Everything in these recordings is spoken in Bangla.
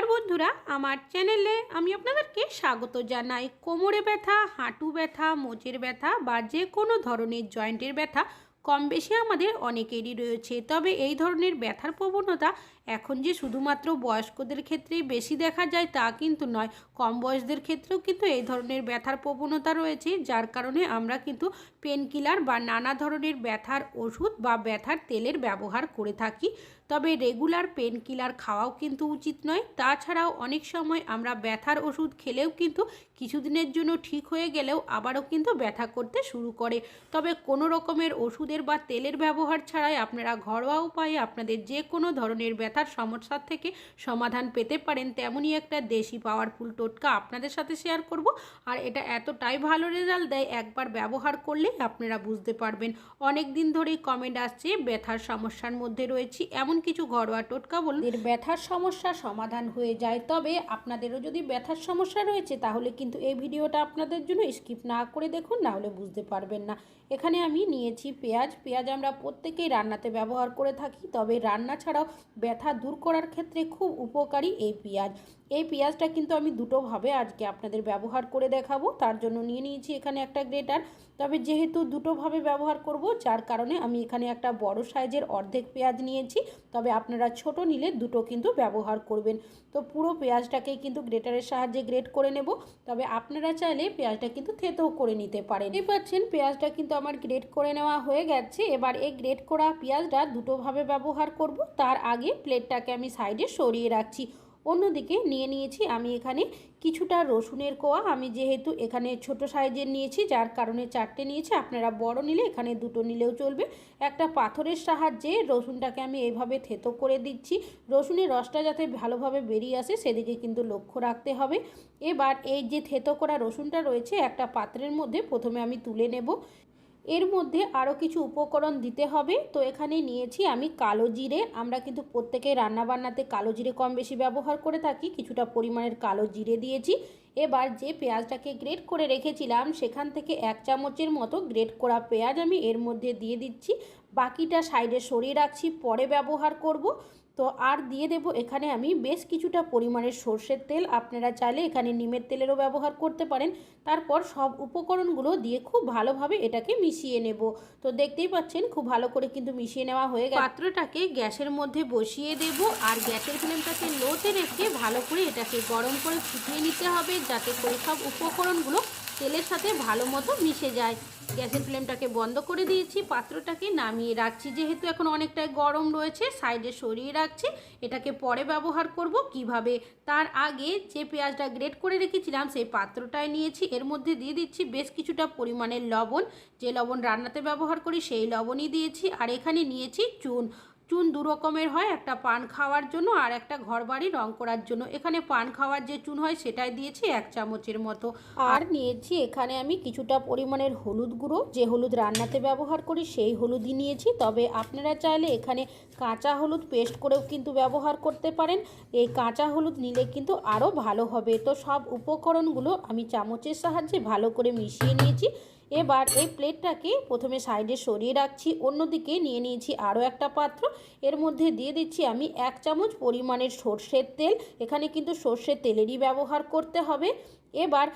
নমস্কার বন্ধুরা, আমার চ্যানেলে আমি আপনাদেরকে স্বাগত জানাই। কোমরে ব্যথা, হাঁটু ব্যথা মোচের ব্যথা বা যে কোনো ধরনের জয়েন্টের ব্যথা কম বেশি আমাদের অনেকেরই রয়েছে। তবে এই ধরনের ব্যথার প্রবণতা এখন যে শুধুমাত্র বয়স্কদের ক্ষেত্রেই বেশি দেখা যায় তা কিন্তু নয়। কম বয়সদের ক্ষেত্রেও কিন্তু এই ধরনের ব্যথার প্রবণতা রয়েছে, যার কারণে আমরা কিন্তু পেন কিলার বা নানা ধরনের ব্যথার ওষুধ বা ব্যথার তেলের ব্যবহার করে থাকি। তবে রেগুলার পেন কিলার খাওয়াও কিন্তু উচিত নয়। তাছাড়াও অনেক সময় আমরা ব্যথার ওষুধ খেলেও কিন্তু কিছুদিনের জন্য ঠিক হয়ে গেলেও আবারও কিন্তু ব্যথা করতে শুরু করে। তবে কোনো রকমের ওষুধের বা তেলের ব্যবহার ছাড়াই আপনারা ঘরোয়া উপায়ে আপনাদের যে কোনো ধরনের ব্যথার সমস্যার থেকে সমাধান পেতে পারেন। তেমনই একটা দেশি পাওয়ারফুল টোটকা আপনাদের সাথে শেয়ার করব। আর এটা এতটাই ভালো রেজাল্ট দেয়, একবার ব্যবহার করলেই আপনারা বুঝতে পারবেন। অনেক দিন ধরেই কমেন্ট আসছে, ব্যথার সমস্যার মধ্যে রয়েছি, এমন কিছু ঘরোয়া টোটকা বলুন। এর ব্যথার সমস্যা সমাধান হয়ে যায়। তবে আপনাদেরও যদি ব্যথার সমস্যা রয়েছে, তাহলে কিন্তু এই ভিডিওটা আপনাদের জন্য স্কিপ না করে দেখুন, না হলে বুঝতে পারবেন না। এখানে আমি নিয়েছি পেঁয়াজ। পেঁয়াজ আমরা প্রত্যেকেই রান্নাতে ব্যবহার করে থাকি, তবে রান্না ছাড়াও ব্যথা দূর করার ক্ষেত্রে খুব উপকারী এই পেঁয়াজ। এই পেঁয়াজটা কিন্তু আমি দুটোভাবে আজকে আপনাদের ব্যবহার করে দেখাবো। তার জন্য নিয়ে নিয়েছি এখানে একটা গ্রেটার। তবে যেহেতু দুটোভাবে ব্যবহার করব, যার কারণে আমি এখানে একটা বড় সাইজের অর্ধেক পেঁয়াজ নিয়েছি। তবে আপনারা ছোট নিলে দুটো কিন্তু ব্যবহার করবেন। তো পুরো পেঁয়াজটাকে কিন্তু গ্রেটারের সাহায্যে গ্রেট করে নেব। তবে আপনারা চাইলে পেঁয়াজটা কিন্তু থেতেও করে নিতে পারেন। এই পাচ্ছেন, পেঁয়াজটা কিন্তু আমার গ্রেট করে নেওয়া হয়ে গেছে। এবার এই গ্রেট করা পেঁয়াজটা দুটোভাবে ব্যবহার করব। তার আগে প্লেটটাকে আমি সাইডে সরিয়ে রাখছি। অন্যদিকে নিয়ে নিয়েছি আমি এখানে কিছুটা রসুনের কোয়া। আমি যেহেতু এখানে ছোট সাইজের নিয়েছি, যার কারণে চারটে নিয়েছি। আপনারা বড় নিলে এখানে দুটো নিলেও চলবে। একটা পাথরের সাহায্যে রসুনটাকে আমি এইভাবে থেতো করে দিচ্ছি। রসুনের রসটা যাতে ভালোভাবে বেরিয়ে আসে, সেদিকে কিন্তু লক্ষ্য রাখতে হবে। এবার এই যে থেতো করা রসুনটা রয়েছে, একটা পাত্রের মধ্যে প্রথমে আমি তুলে নেব। এর মধ্যে আরও কিছু উপকরণ দিতে হবে। তো এখানে নিয়েছি আমি কালো জিরে। আমরা কিন্তু প্রত্যেকে রান্নাবান্নাতে কালো জিরে কম বেশি ব্যবহার করে থাকি। কিছুটা পরিমাণের কালো জিরে দিয়েছি। এবার যে পেঁয়াজটাকে গ্রেট করে রেখেছিলাম, সেখান থেকে এক চামচের মতো গ্রেট করা পেঁয়াজ আমি এর মধ্যে দিয়ে দিচ্ছি। বাকিটা সাইডে সরিয়ে রাখছি, পরে ব্যবহার করব। তো আর দিয়ে দেব এখানে আমি বেশ কিছুটা পরিমাণের সর্ষের তেল। আপনারা চাইলে এখানে নিমের তেলেরও ব্যবহার করতে পারেন। তারপর সব উপকরণগুলো দিয়ে খুব ভালোভাবে এটাকে মিশিয়ে নেব। তো দেখতেই পাচ্ছেন, খুব ভালো করে কিন্তু মিশিয়ে নেওয়া হয়ে গেছে। পাত্রটাকে গ্যাসের মধ্যে বসিয়ে দেব আর গ্যাসের ফ্লেমটাকে লোতে রেখে ভালো করে এটাকে গরম করে ফুটিয়ে নিতে হবে যাতে করে সব উপকরণগুলো তেলের সাথে ভালো মতো মিশে যায়। গ্যাসের ফ্লেমটাকে বন্ধ করে দিয়েছি, পাত্রটাকে নামিয়ে রাখছি। যেহেতু এখন অনেকটাই গরম রয়েছে, সাইডে সরিয়ে রাখছি। এটাকে পরে ব্যবহার করব। কীভাবে? তার আগে যে পেঁয়াজটা গ্রেট করে রেখেছিলাম, সেই পাত্রটায় নিয়েছি। এর মধ্যে দিয়ে দিচ্ছি বেশ কিছুটা পরিমাণের লবণ। যে লবণ রান্নাতে ব্যবহার করি, সেই লবণই দিয়েছি। আর এখানে নিয়েছি চুন। চুন দু রকমের হয় একটা পান খাওয়ার জন্য আর একটা ঘর বাড়ি রং করার জন্য। এখানে পান খাওয়ার যে চুন হয় সেটাই দিয়েছি এক চামচের মতো। আর নিয়েছি এখানে আমি কিছুটা পরিমাণের হলুদ গুঁড়ো। যে হলুদ রান্নাতে ব্যবহার করি সেই হলুদই নিয়েছি। তবে আপনারা চাইলে এখানে কাঁচা হলুদ পেস্ট করেও কিন্তু ব্যবহার করতে পারেন। এই কাঁচা হলুদ নিলে কিন্তু আরও ভালো হবে। তো সব উপকরণগুলো আমি চামচের সাহায্যে ভালো করে মিশিয়ে নিয়েছি। এবার এই প্লেটটাকে প্রথমে সাইডে সরিয়ে রাখছি, অন্যদিকে নিয়ে নিয়েছি আরও একটা পাত্র। এর মধ্যে দিয়ে দিচ্ছি আমি এক চামচ পরিমাণের সর্ষের তেল। এখানে কিন্তু সর্ষের তেলেরই ব্যবহার করতে হবে। এবার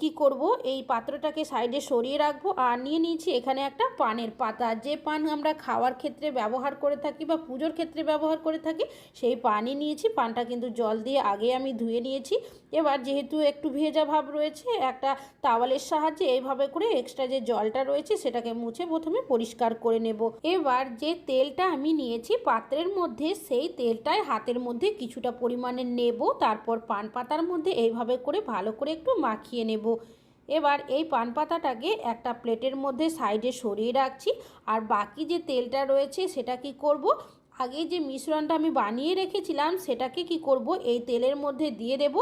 কি করব? এই পাত্রটাকে সাইডে সরিয়ে রাখব আর নিয়ে নিয়েছি এখানে একটা পানের পাতা। যে পান আমরা খাওয়ার ক্ষেত্রে ব্যবহার করে থাকি বা পুজোর ক্ষেত্রে ব্যবহার করে থাকি, সেই পানই নিয়েছি। পানটা কিন্তু জল দিয়ে আগে আমি ধুয়ে নিয়েছি। এবার যেহেতু একটু ভেজা ভাব রয়েছে, একটা তাওয়ালের সাহায্যে এইভাবে করে এক্সট্রা যে জলটা রয়েছে, সেটাকে মুছে প্রথমে পরিষ্কার করে নেব। এবার যে তেলটা আমি নিয়েছি পাত্রের মধ্যে, সেই তেলটাই হাতের মধ্যে কিছুটা পরিমাণে নেব। তারপর পান পাতার মধ্যে এইভাবে করে ভালো করে একটু মাখিয়ে নেব। এবার এই পান পাতাটাকে একটা প্লেটের মধ্যে সাইডে সরিয়ে রাখছি। আর বাকি যে তেলটা রয়েছে সেটা কি করব? আগে যে মিশ্রণটা আমি বানিয়ে রেখেছিলাম সেটাকে কি করব? এই তেলের মধ্যে দিয়ে দেব।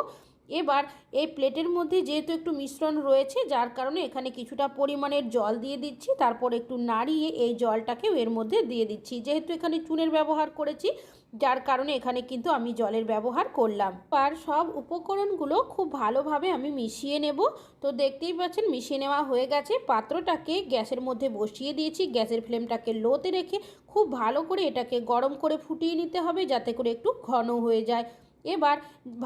এবার এই প্লেটের মধ্যে যেহেতু একটু মিশ্রণ রয়েছে, যার কারণে এখানে কিছুটা পরিমাণের জল দিয়ে দিচ্ছি, তারপর একটু নাড়িয়ে এই জলটাকেও এর মধ্যে দিয়ে দিচ্ছি। যেহেতু এখানে চুনের ব্যবহার করেছি, যার কারণে এখানে কিন্তু আমি জলের ব্যবহার করলাম। আর সব উপকরণগুলো খুব ভালোভাবে আমি মিশিয়ে নেব। তো দেখতেই পাচ্ছেন, মিশিয়ে নেওয়া হয়ে গেছে। পাত্রটাকে গ্যাসের মধ্যে বসিয়ে দিয়েছি। গ্যাসের ফ্লেমটাকে লোতে রেখে খুব ভালো করে এটাকে গরম করে ফুটিয়ে নিতে হবে, যাতে করে একটু ঘন হয়ে যায়। এবার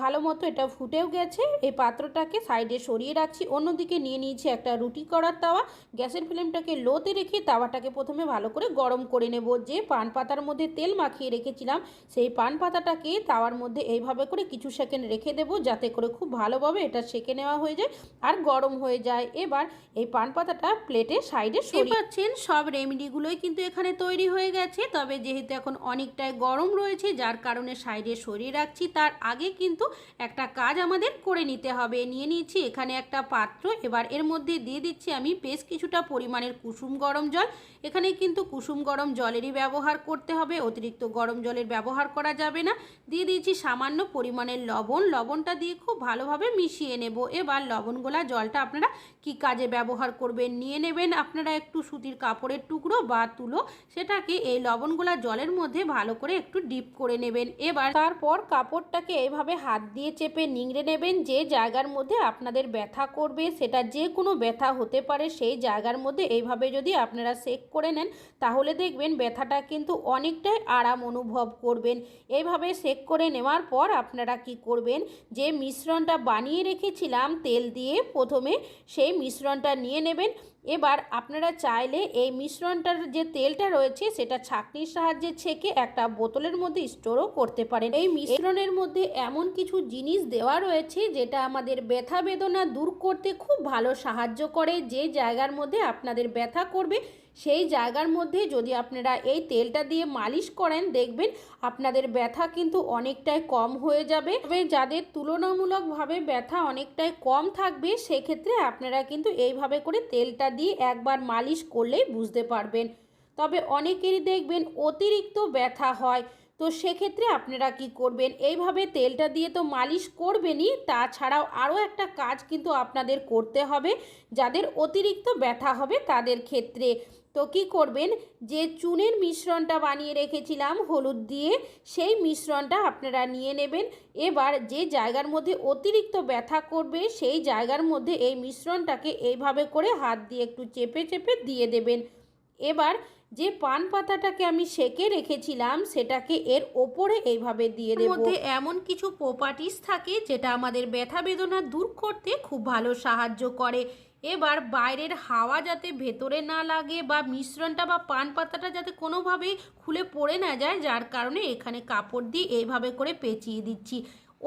ভালো মতো এটা ফুটেও গেছে। এই পাত্রটাকে সাইডে সরিয়ে রাখছি। অন্যদিকে নিয়ে নিয়েছি একটা রুটি করার তাওয়া। গ্যাসের ফ্লেমটাকে লোতে রেখে তাওয়াটাকে প্রথমে ভালো করে গরম করে নেব। যে পান পাতার মধ্যে তেল মাখিয়ে রেখেছিলাম, সেই পান পাতাটাকে তাওয়ার মধ্যে এইভাবে করে কিছু সেকেন্ড রেখে দেবো যাতে করে খুব ভালোভাবে এটা সেকে নেওয়া হয়ে যায় আর গরম হয়ে যায়। এবার এই পান পাতাটা প্লেটে সাইডে সরিয়ে পাচ্ছেন, সব রেমেডিগুলোই কিন্তু এখানে তৈরি হয়ে গেছে। তবে যেহেতু এখন অনেকটাই গরম রয়েছে, যার কারণে সাইডে সরিয়ে রাখছি তার আগে কিন্তু একটা কাজ আমাদের করে নিতে হবে। নিয়ে নিয়েছি এখানে একটা পাত্র, এবার এর মধ্যে দিয়ে দিচ্ছি আমি বেশ কিছুটা পরিমাণের কুসুম গরম জল। এখানে কিন্তু কুসুম গরম জলেরই ব্যবহার করতে হবে, অতিরিক্ত গরম জলের ব্যবহার করা যাবে না। দিয়ে দিয়েছি সামান্য পরিমাণের লবণ, লবণটা দিয়ে খুব ভালোভাবে মিশিয়ে নেব। এবার লবণগোলা জলটা আপনারা কি কাজে ব্যবহার করবেন নিয়ে নেবেন। আপনারা একটু সুতির কাপড়ের টুকরো বা তুলো সেটাকে এই লবণগোলা জলের মধ্যে ভালো করে একটু ডিপ করে নেবেন। এবার তারপর কাপড়টাকে এইভাবে হাত দিয়ে চেপে নিংড়ে নেবেন যে জায়গার মধ্যে আপনাদের ব্যথা করবে, সেটা যে কোনো ব্যথা হতে পারে, সেই জায়গার মধ্যে এইভাবে যদি আপনারা সেক করে নেন, তাহলে দেখবেন ব্যথাটা কিন্তু অনেকটাই আরাম অনুভব করবেন। এইভাবে সেক করে নেওয়ার পর আপনারা কি করবেন? যে মিশ্রণটা বানিয়ে রেখেছিলাম তেল দিয়ে প্রথমে, সেই মিশ্রণটা নিয়ে নেবেন। এবার আপনারা চাইলে এই মিশ্রণটার যে তেলটা রয়েছে, সেটা ছাঁকনির সাহায্যে ছেঁকে একটা বোতলের মধ্যে স্টোরও করতে পারেন। এই মিশ্রণের মধ্যে এমন কিছু জিনিস দেওয়া রয়েছে, যেটা আমাদের ব্যথা বেদনা দূর করতে খুব ভালো সাহায্য করে। যে জায়গার মধ্যে আপনাদের ব্যথা করবে সেই জায়গার মধ্যে যদি আপনারা এই তেলটা দিয়ে মালিশ করেন, দেখবেন আপনাদের ব্যথা কিন্তু অনেকটাই কম হয়ে যাবে। তবে যাদের তুলনামূলকভাবে ব্যথা অনেকটাই কম থাকবে, সেক্ষেত্রে আপনারা কিন্তু এইভাবে করে তেলটা দিয়ে একবার মালিশ করলেই বুঝতে পারবেন। তবে অনেকেরই দেখবেন অতিরিক্ত ব্যথা হয়, তো সেক্ষেত্রে আপনারা কি করবেন? এইভাবে তেলটা দিয়ে তো মালিশ করবেনই, তাছাড়াও আরও একটা কাজ কিন্তু আপনাদের করতে হবে। যাদের অতিরিক্ত ব্যথা হবে তাদের ক্ষেত্রে তো কি করবেন? যে চুনের মিশ্রণটা বানিয়ে রেখেছিলাম, হলুদ দিয়ে, সেই মিশ্রণটা আপনারা নিয়ে নেবেন। এবার যে জায়গার মধ্যে অতিরিক্ত ব্যথা করবে, সেই জায়গার মধ্যে এই মিশ্রণটাকে এইভাবে করে হাত দিয়ে একটু চেপে চেপে দিয়ে দেবেন। এবার যে পান পাতাটাকে আমি সেকে রেখেছিলাম, সেটাকে এর ওপরে এইভাবে দিয়ে দেব। মধ্যে এমন কিছু প্রপার্টিস থাকে, যেটা আমাদের ব্যথা বেদনা দূর করতে খুব ভালো সাহায্য করে। এবার বাইরের হাওয়া যাতে ভেতরে না লাগে বা মিশ্রণটা বা পান পাতাটা যাতে কোনোভাবেই খুলে পড়ে না যায়, যার কারণে এখানে কাপড় দিয়ে এইভাবে করে পেঁচিয়ে দিচ্ছি।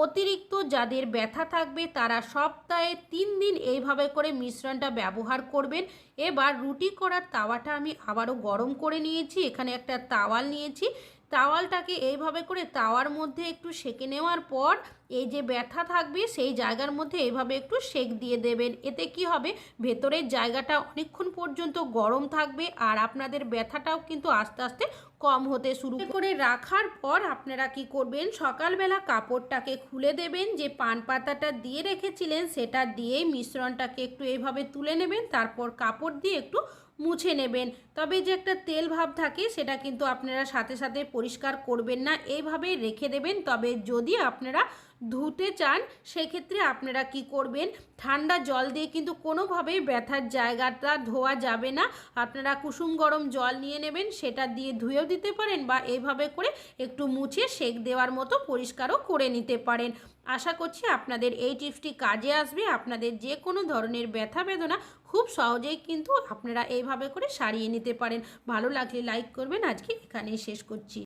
অতিরিক্ত যাদের ব্যথা থাকবে তারা সপ্তাহে তিন দিন এইভাবে করে মিশ্রণটা ব্যবহার করবেন। এবার রুটি করার তাওয়াটা আমি আবারও গরম করে নিয়েছি। এখানে একটা তাওয়াল নিয়েছি। তাওয়ালটাকে এইভাবে করে তাওয়ার মধ্যে একটু সেঁকে নেওয়ার পর এই যে ব্যথা থাকবে সেই জায়গার মধ্যে এইভাবে একটু সেক দিয়ে দেবেন। এতে কি হবে? ভেতরের জায়গাটা অনেকক্ষণ পর্যন্ত গরম থাকবে আর আপনাদের ব্যথাটাও কিন্তু আস্তে আস্তে কম হতে শুরু করে রাখার পর আপনারা কি করবেন? সকালবেলা কাপড়টাকে খুলে দেবেন যে পান পাতাটা দিয়ে রেখেছিলেন সেটা দিয়েই মিশ্রণটাকে একটু এইভাবে তুলে নেবেন তারপর কাপড় দিয়ে একটু মুছে নেবেন। তবে যে একটা তেল ভাব থাকে, সেটা কিন্তু আপনারা সাথে সাথে পরিষ্কার করবেন না। এইভাবেই রেখে দেবেন। তবে যদি আপনারা ধুতে চান, সেক্ষেত্রে আপনারা কি করবেন? ঠান্ডা জল দিয়ে কিন্তু কোনোভাবেই ব্যথার জায়গাটা ধোয়া যাবে না। আপনারা কুসুম গরম জল নিয়ে নেবেন, সেটা দিয়ে ধুয়েও দিতে পারেন বা এইভাবে করে একটু মুছে সেক দেওয়ার মতো পরিষ্কারও করে নিতে পারেন। আশা করছি আপনাদের এই টিপসটি কাজে আসবে। আপনাদের যে কোনো ধরনের ব্যথা বেদনা খুব সহজেই কিন্তু আপনারা এইভাবে করে সারিয়ে নিতে পারেন। ভালো লাগলে লাইক করবেন। আজকে এখানেই শেষ করছি।